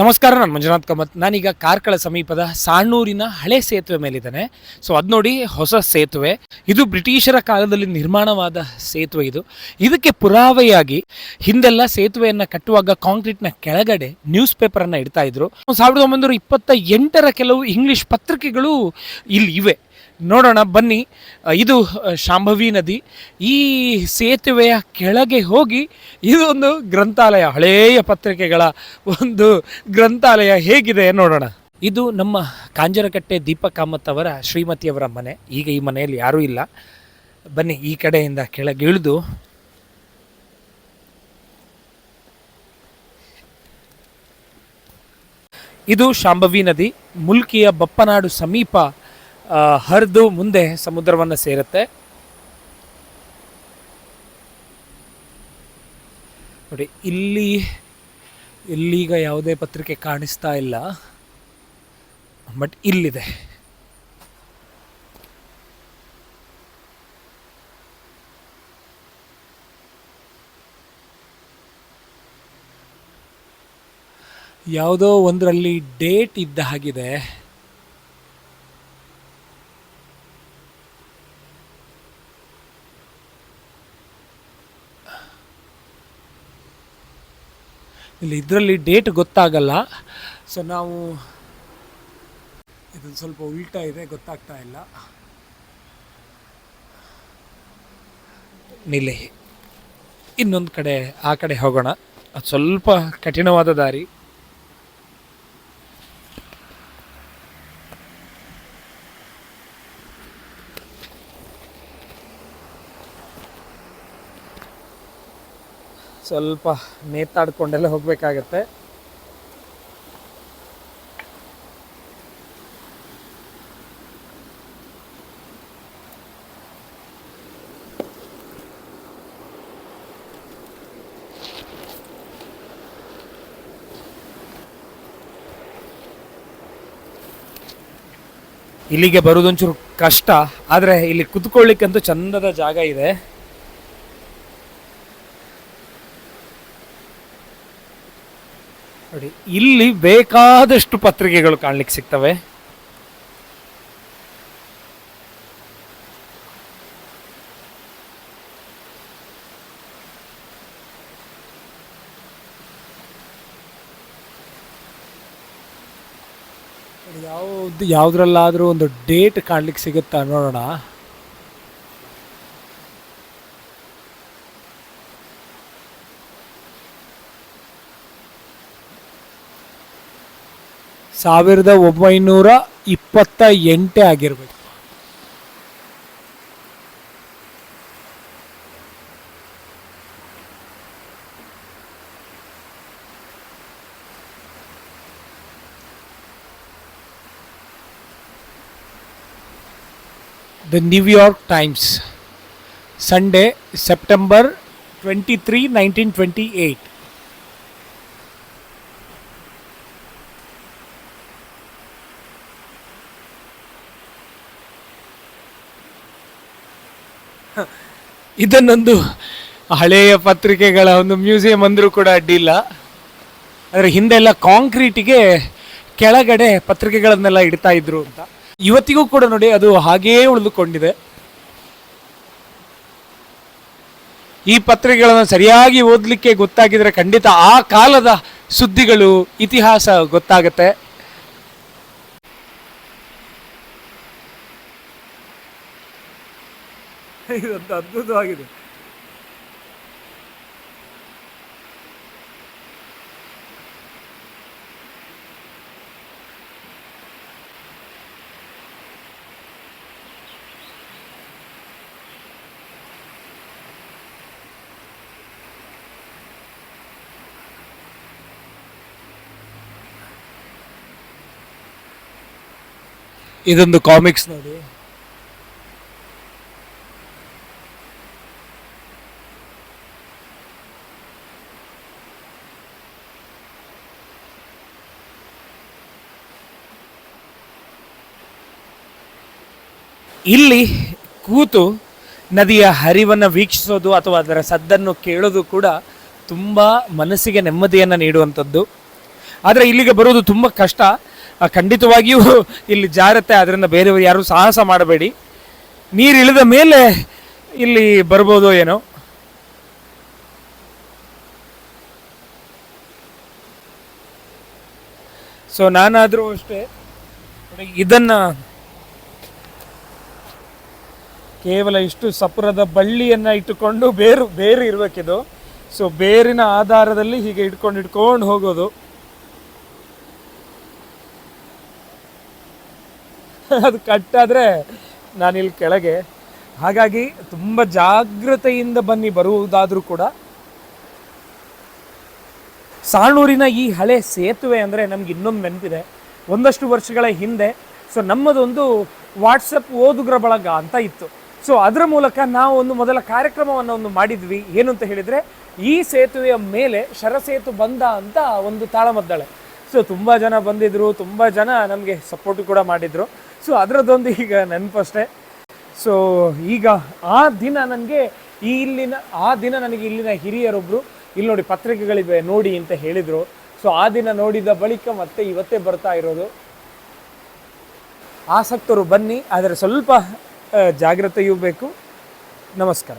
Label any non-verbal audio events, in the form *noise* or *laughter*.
ನಮಸ್ಕಾರ, ನಾನು ಮಂಜುನಾಥ್ ಕಮತ್. ನಾನೀಗ ಕಾರ್ಕಳ ಸಮೀಪದ ಸಾಣೂರಿನ ಹಳೆ ಸೇತುವೆ ಮೇಲಿದ್ದಾನೆ. ಸೊ ಅದು ನೋಡಿ ಹೊಸ ಸೇತುವೆ. ಇದು ಬ್ರಿಟಿಷರ ಕಾಲದಲ್ಲಿ ನಿರ್ಮಾಣವಾದ ಸೇತುವೆ ಇದು. ಇದಕ್ಕೆ ಪುರಾವೆಯಾಗಿ ಹಿಂದೆಲ್ಲ ಸೇತುವೆಯನ್ನು ಕಟ್ಟುವಾಗ ಕಾಂಕ್ರೀಟ್ನ ಕೆಳಗಡೆ ನ್ಯೂಸ್ ಪೇಪರನ್ನು ಇಡ್ತಾ ಇದ್ರು. ಸಾವಿರದ ಒಂಬೈನೂರ ಇಪ್ಪತ್ತ ಕೆಲವು ಇಂಗ್ಲಿಷ್ ಪತ್ರಿಕೆಗಳು ಇಲ್ಲಿ ಇವೆ. ನೋಡೋಣ, ಬನ್ನಿ. ಇದು ಶಾಂಭವಿ ನದಿ. ಈ ಸೇತುವೆಯ ಕೆಳಗೆ ಹೋಗಿ ಇದೊಂದು ಗ್ರಂಥಾಲಯ, ಹಳೆಯ ಪತ್ರಿಕೆಗಳ ಒಂದು ಗ್ರಂಥಾಲಯ ಹೇಗಿದೆ ನೋಡೋಣ. ಇದು ನಮ್ಮ ಕಾಂಜರಕಟ್ಟೆ ದೀಪಕ್ ಕಾಮತ್ ಅವರ ಶ್ರೀಮತಿಯವರ ಮನೆ. ಈಗ ಈ ಮನೆಯಲ್ಲಿ ಯಾರೂ ಇಲ್ಲ. ಬನ್ನಿ, ಈ ಕಡೆಯಿಂದ ಕೆಳಗೆ ಇಳಿದು. ಇದು ಶಾಂಭವಿ ನದಿ. ಮುಲ್ಕಿಯ ಬಪ್ಪನಾಡು ಸಮೀಪ ಹರಿದು ಮುಂದೆ ಸಮುದ್ರವನ್ನು ಸೇರುತ್ತೆ. ನೋಡಿ, ಇಲ್ಲಿ, ಇಲ್ಲೀಗ ಯಾವುದೇ ಪತ್ರಿಕೆ ಕಾಣಿಸ್ತಾ ಇಲ್ಲ. ಬಟ್ ಇಲ್ಲಿದೆ. ಯಾವುದೋ ಒಂದರಲ್ಲಿ ಡೇಟ್ ಇದ್ದ ಹಾಗಿದೆ. ಇಲ್ಲಿ ಇದರಲ್ಲಿ ಡೇಟ್ ಗೊತ್ತಾಗಲ್ಲ. ಸೊ ನಾವು ಇದೊಂದು ಸ್ವಲ್ಪ ಉಲ್ಟಾ ಇದೆ, ಗೊತ್ತಾಗ್ತಾ ಇಲ್ಲ. ನಿಲ್ಲಿ. ಇನ್ನೊಂದು ಕಡೆ, ಆ ಕಡೆ ಹೋಗೋಣ. ಅದು ಸ್ವಲ್ಪ ಕಠಿಣವಾದ ದಾರಿ. ಸ್ವಲ್ಪ ನೇತಾಡ್ಕೊಂಡೆಲ್ಲ ಹೋಗ್ಬೇಕಾಗತ್ತೆ. ಇಲ್ಲಿಗೆ ಬರೋದೊಂಚೂರು ಕಷ್ಟ ಆದರೆ ಇಲ್ಲಿ ಕುತ್ಕೊಳ್ಳಿಕ್ಕಂತೂ ಚಂದದ ಜಾಗ ಇದೆ. ನೋಡಿ ಇಲ್ಲಿ ಬೇಕಾದಷ್ಟು ಪತ್ರಿಕೆಗಳು ಕಾಣ್ಲಿಕ್ಕೆ ಸಿಗ್ತವೆ. ಯಾವ್ದು ಯಾವ್ದ್ರಲ್ಲಾದ್ರೂ ಒಂದು ಡೇಟ್ ಕಾಣ್ಲಿಕ್ಕೆ ಸಿಗುತ್ತಾ ನೋಡೋಣ. ಸಾವಿರದ ಒಂಬೈನೂರ ಇಪ್ಪತ್ತ ಎಂಟೇ ಆಗಿರ್ಬೇಕು. The New York Times Sunday September twenty three nineteen twenty eight ಇದನ್ನೊಂದು ಹಳೆಯ ಪತ್ರಿಕೆಗಳ ಒಂದು ಮ್ಯೂಸಿಯಂ ಅಂದರೂ ಕೂಡ ಅಡ್ಡಿಲ್ಲ. ಆದರೆ ಹಿಂದೆಲ್ಲ ಕಾಂಕ್ರೀಟಿಗೆ ಕೆಳಗಡೆ ಪತ್ರಿಕೆಗಳನ್ನೆಲ್ಲ ಇಡ್ತಾ ಇದ್ರು ಅಂತ. ಇವತ್ತಿಗೂ ಕೂಡ ನೋಡಿ ಅದು ಹಾಗೇ ಉಳಿದುಕೊಂಡಿದೆ. ಈ ಪತ್ರಿಕೆಗಳನ್ನು ಸರಿಯಾಗಿ ಓದಲಿಕ್ಕೆ ಗೊತ್ತಾಗಿದ್ರೆ ಖಂಡಿತ ಆ ಕಾಲದ ಸುದ್ದಿಗಳು, ಇತಿಹಾಸ ಗೊತ್ತಾಗತ್ತೆ. *laughs* ಇದೊಂದು ಅದ್ಭುತವಾಗಿದೆ. ಇದೊಂದು ಕಾಮಿಕ್ಸ್ ನೋಡಿ. ಇಲ್ಲಿ ಕೂತು ನದಿಯ ಹರಿವನ್ನು ವೀಕ್ಷಿಸೋದು ಅಥವಾ ಅದರ ಸದ್ದನ್ನು ಕೇಳೋದು ಕೂಡ ತುಂಬ ಮನಸ್ಸಿಗೆ ನೆಮ್ಮದಿಯನ್ನು ನೀಡುವಂಥದ್ದು. ಆದರೆ ಇಲ್ಲಿಗೆ ಬರೋದು ತುಂಬ ಕಷ್ಟ. ಖಂಡಿತವಾಗಿಯೂ ಇಲ್ಲಿ ಜಾರತ್ತೆ ಅದರಿಂದ ಬೇರೆಯವರು ಯಾರೂ ಸಾಹಸ ಮಾಡಬೇಡಿ. ನೀರು ಇಳಿದ ಮೇಲೆ ಇಲ್ಲಿ ಬರ್ಬೋದು ಏನೋ? ಸೊ ನಾನಾದರೂ ಅಷ್ಟೇ. ಇದನ್ನ ಕೇವಲ ಇಷ್ಟು ಸಪುರದ ಬಳ್ಳಿಯನ್ನು ಇಟ್ಟುಕೊಂಡು ಬೇರು ಬೇರು ಇರಬೇಕಿದು. ಸೊ ಬೇರಿನ ಆಧಾರದಲ್ಲಿ ಹೀಗೆ ಇಟ್ಕೊಂಡು ಇಟ್ಕೊಂಡು ಹೋಗೋದು. *laughs* ಅದು ಕಟ್ಟಾದರೆ ನಾನಿಲ್ಲಿ ಕೆಳಗೆ. ಹಾಗಾಗಿ ತುಂಬ ಜಾಗ್ರತೆಯಿಂದ ಬನ್ನಿ, ಬರುವುದಾದರೂ ಕೂಡ. ಸಾಣೂರಿನ ಈ ಹಳೆ ಸೇತುವೆ ಅಂದರೆ ನಮ್ಗೆ ಇನ್ನೊಂದು ನೆನಪಿದೆ. ಒಂದಷ್ಟು ವರ್ಷಗಳ ಹಿಂದೆ. ಸೊ ನಮ್ಮದೊಂದು ವಾಟ್ಸಪ್ ಓದುಗರ ಬಳಗ ಅಂತ ಇತ್ತು. ಸೊ ಅದರ ಮೂಲಕ ನಾವು ಒಂದು ಮೊದಲ ಕಾರ್ಯಕ್ರಮವನ್ನು ಒಂದು ಮಾಡಿದ್ವಿ. ಏನು ಅಂತ ಹೇಳಿದರೆ, ಈ ಸೇತುವೆಯ ಮೇಲೆ ಶರಸೇತು ಬಂದ ಅಂತ ಒಂದು ತಾಳಮದ್ದಳೆ. ಸೊ ತುಂಬ ಜನ ಬಂದಿದ್ದರು ತುಂಬ ಜನ ನಮಗೆ ಸಪೋರ್ಟ್ ಕೂಡ ಮಾಡಿದರು. ಸೊ ಅದರದ್ದೊಂದು ಈಗ ನೆನಪಷ್ಟೇ. ಸೊ ಈಗ ಆ ದಿನ ನನಗೆ ಈ ಇಲ್ಲಿನ, ಆ ದಿನ ನನಗೆ ಇಲ್ಲಿನ ಹಿರಿಯರೊಬ್ಬರು ಇಲ್ಲಿ ನೋಡಿ ಪತ್ರಿಕೆಗಳಿವೆ, ನೋಡಿ ಅಂತ ಹೇಳಿದರು. ಸೊ ಆ ದಿನ ನೋಡಿದ ಬಳಿಕ ಮತ್ತೆ ಇವತ್ತೇ ಬರ್ತಾ ಇರೋದು. ಆಸಕ್ತರು ಬನ್ನಿ, ಆದರೆ ಸ್ವಲ್ಪ ಜಾಗ್ರತೆಯೂ ಬೇಕು. ನಮಸ್ಕಾರ.